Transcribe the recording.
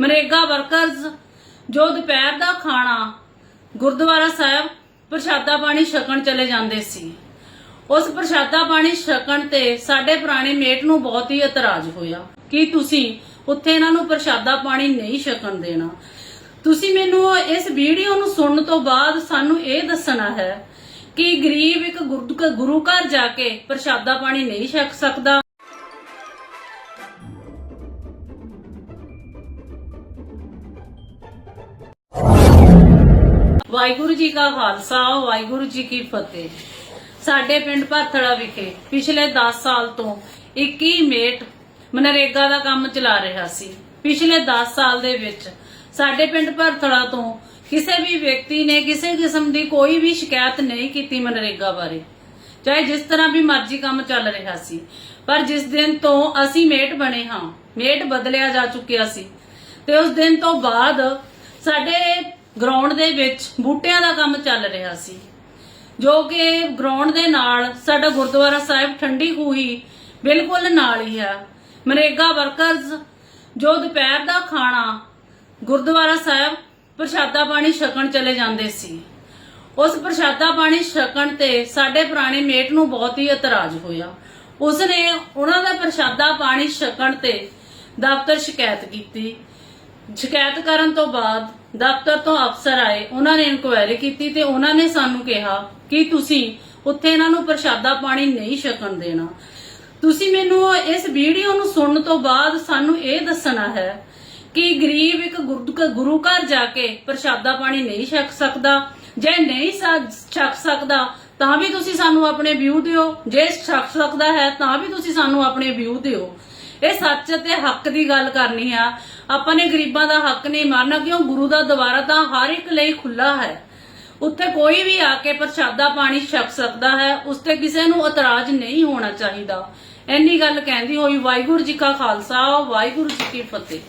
MNREGA workers, ਜੋ ਦੁਪਹਿਰ ਦਾ ਖਾਣਾ ਗੁਰਦੁਆਰਾ ਸਾਹਿਬ ਪ੍ਰਸ਼ਾਦਾ ਪਾਣੀ ਛਕਣ ਚਲੇ ਜਾਂਦੇ ਸੀ। ਉਸ ਪ੍ਰਸ਼ਾਦਾ ਪਾਣੀ ਛਕਣ ਤੇ ਸਾਡੇ ਪੁਰਾਣੇ ਮੇਟ ਨੂੰ ਬਹੁਤ ਹੀ ਇਤਰਾਜ਼ ਹੋਇਆ ਕਿ ਤੁਸੀਂ ਉੱਥੇ ਇਹਨਾਂ ਨੂੰ ਪ੍ਰਸ਼ਾਦਾ ਪਾਣੀ ਨਹੀਂ ਛਕਣ ਦੇਣਾ। ਤੁਸੀਂ ਮੈਨੂੰ ਇਸ ਵੀਡੀਓ ਨੂੰ ਸੁਣਨ ਤੋਂ ਬਾਅਦ ਸਾਨੂੰ ਇਹ ਦੱਸਣਾ ਹੈ ਕਿ ਗਰੀਬ ਇੱਕ ਗੁਰੂ ਘਰ ਜਾ ਕੇ ਪ੍ਰਸ਼ਾਦਾ ਪਾਣੀ ਨਹੀਂ ਛਕ ਸਕਦਾ। ਵਾਹਿਗੁਰੂ ਜੀ ਕਾ ਖਾਲਸਾ, ਵਾਹਿਗੁਰੂ ਜੀ ਕੀ ਫਤਿਹ। ਸਾਡੇ ਪਿੰਡ ਭਰਥੜਾ ਵਿਖੇ ਪਿਛਲੇ 10 ਸਾਲ ਤੋਂ 21 ਮੇਟ ਮਨਰੇਗਾ ਦਾ ਕੰਮ ਚਲਾ ਰਿਹਾ ਸੀ। ਪਿਛਲੇ 10 ਸਾਲ ਦੇ ਵਿੱਚ ਸਾਡੇ ਪਿੰਡ ਭਰਥੜਾ ਤੋਂ ਕਿਸੇ ਵੀ ਵਿਅਕਤੀ ਨੇ ਕਿਸੇ ਕਿਸਮ ਦੀ ਕੋਈ ਵੀ ਸ਼ਿਕਾਇਤ ਨਹੀਂ ਕੀਤੀ ਮਨਰੇਗਾ ਬਾਰੇ। ਚਾਹੇ ਜਿਸ ਤਰ੍ਹਾਂ ਵੀ ਮਰਜ਼ੀ ਕੰਮ ਚੱਲ ਰਿਹਾ ਸੀ, ਪਰ ਜਿਸ ਦਿਨ ਤੋਂ ਅਸੀਂ ਮੇਟ ਬਣੇ ਹਾਂ, ਮੇਟ ਬਦਲਿਆ ਜਾ ਚੁੱਕਿਆ ਸੀ, ਤੇ ਉਸ ਦਿਨ ਤੋਂ ਬਾਅਦ ਸਾਡੇ ਗਰਾਊਂਡ ਦੇ ਵਿੱਚ ਬੂਟਿਆਂ ਦਾ ਕੰਮ ਚੱਲ ਰਿਹਾ ਸੀ। ਜੋ ਕਿ ਗਰਾਊਂਡ ਦੇ ਨਾਲ ਸਾਡਾ ਗੁਰਦੁਆਰਾ ਸਾਹਿਬ ਠੰਡੀ ਖੂਹੀ ਬਿਲਕੁਲ ਨਾਲ ਹੀ ਹੈ ਮਨਰੇਗਾ ਵਰਕਰਸ ਜੋ ਦੁਪਹਿਰ ਦਾ ਖਾਣਾ ਗੁਰਦੁਆਰਾ ਸਾਹਿਬ ਪ੍ਰਸ਼ਾਦਾ ਪਾਣੀ ਛਕਣ ਚਲੇ ਜਾਂਦੇ ਸੀ। ਉਸ ਪ੍ਰਸ਼ਾਦਾ ਪਾਣੀ ਛਕਣ ਤੇ ਸਾਡੇ ਪੁਰਾਣੇ ਮੇਟ ਨੂੰ ਬਹੁਤ ਹੀ ਇਤਰਾਜ਼ ਹੋਇਆ। ਉਸਨੇ ਉਹਨਾਂ ਦਾ ਪ੍ਰਸ਼ਾਦਾ ਪਾਣੀ ਛਕਣ ਤੇ ਦਫ਼ਤਰ ਸ਼ਿਕਾਇਤ ਕੀਤੀ। ਸ਼ਿਕਾਇਤ ਕਰਨ ਤੋਂ ਬਾਅਦ ਦਫ਼ਤਰ ਤੋਂ ਅਫਸਰ ਆਏ, ਉਹਨਾਂ ਨੇ ਇਨਕੁਆਇਰੀ ਕੀਤੀ ਤੇ ਉਹਨਾਂ ਨੇ ਸਾਨੂੰ ਕਿਹਾ ਕਿ ਤੁਸੀਂ ਉੱਥੇ ਇਹਨਾਂ ਨੂੰ ਪ੍ਰਸ਼ਾਦਾ ਪਾਣੀ ਨਹੀਂ ਛਕਣ ਦੇਣਾ। ਤੁਸੀਂ ਮੈਨੂੰ ਇਸ ਵੀਡੀਓ ਨੂੰ ਸੁਣਨ ਤੋਂ ਬਾਅਦ ਸਾਨੂੰ ਇਹ ਦੱਸਣਾ ਹੈ ਕਿ ਗਰੀਬ ਇੱਕ ਗੁਰਦ- ਗੁਰੂ ਘਰ ਜਾ ਕੇ ਪ੍ਰਸ਼ਾਦਾ ਪਾਣੀ ਨਹੀਂ ਛਕ ਸਕਦਾ, ਜੇ ਨਹੀਂ ਛਕ ਸਕਦਾ, ਤਾਂ ਵੀ ਤੁਸੀਂ ਸਾਨੂੰ ਆਪਣੇ ਵਿਊ ਦਿਓ। ਜੇ ਛਕ ਸਕਦਾ ਹੈ, ਤਾਂ ਵੀ ਤੁਸੀਂ ਸਾਨੂੰ ਆਪਣੇ ਵਿਊ ਦਿਓ। ਇਹ ਸੱਚ ਤੇ ਹੱਕ ਦੀ ਗੱਲ ਕਰਨੀ ਆ। ਆਪਾਂ ਨੇ ਗਰੀਬਾਂ ਦਾ ਹੱਕ ਨਹੀਂ ਮਾਰਨਾ, ਕਿਉਂ? ਗੁਰੂ ਦਾ ਦਵਾਰਾ ਤਾਂ ਹਰ ਇੱਕ ਲਈ ਖੁੱਲਾ ਹੈ। ਉੱਥੇ ਕੋਈ ਵੀ ਆ ਕੇ ਪ੍ਰਸ਼ਾਦਾ ਪਾਣੀ ਛਕ ਸਕਦਾ ਹੈ, ਉਸ ਤੇ ਕਿਸੇ ਨੂੰ ਇਤਰਾਜ਼ ਨਹੀਂ ਹੋਣਾ ਚਾਹੀਦਾ। ਇੰਨੀ ਗੱਲ ਕਹਿੰਦੀ ਹੋਈ, ਵਾਹਿਗੁਰੂ ਜੀ ਕਾ ਖਾਲਸਾ, ਵਾਹਿਗੁਰੂ ਜੀ ਕੀ ਫਤਿਹ।